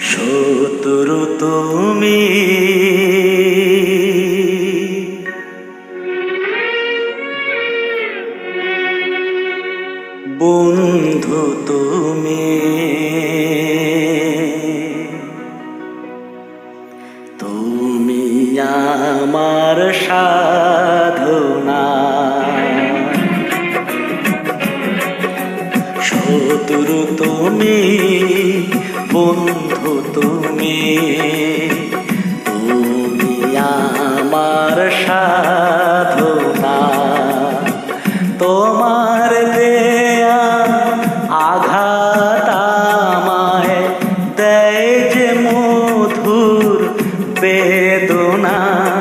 শত্রু তুমি। বন্ধু তুমি। তুমি আমার সাধনা। শত্রু তুমি, বন্ধু তুমি। তুমি আমার সাধনা তোমার দেয়া আঘাত আমায় দেয় যে মধুর বেদনা।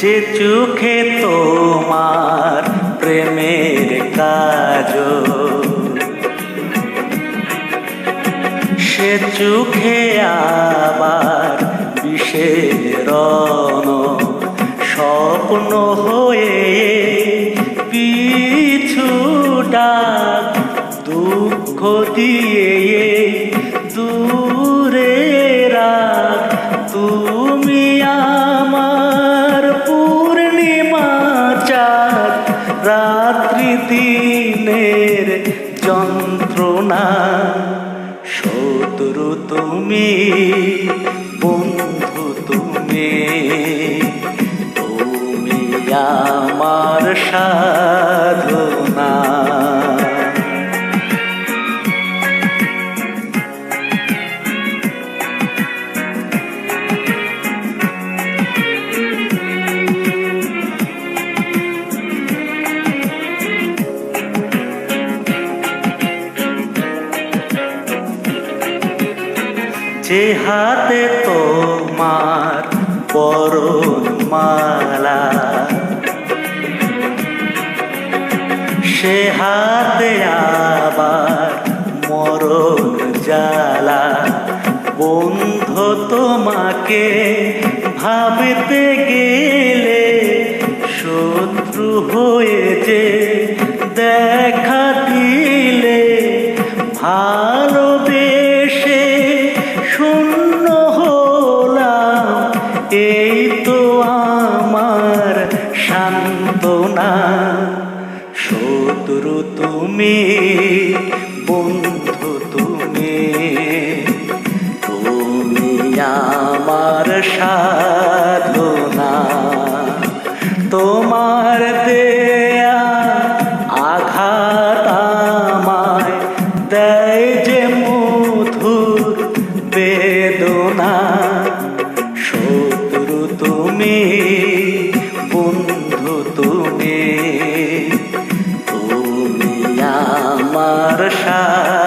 যে চোখে তোমার প্রেমের কাজ সে চোখে আবার বিষের স্বপ্ন হয়ে পিছু ডাক, দুঃখ দিয়ে দিনের যন্ত্রণা শত্রু তুমি বন্ধু তুমি তুমি আমার সাধনা যে হাতে তোমার পরন মালা, সে হাতে আবার মরণ জ্বালা। বন্ধ তোমাকে ভাবতে গেলে শত্রু হয়ে যে তুমি বন্ধু তুমি তুমি আমার সাধনা। তোমার দেয়া আঘাত আমায় দেয় যে মধুর বেদনা। শত্রু তুমি, বন্ধু তুমি তোমার সা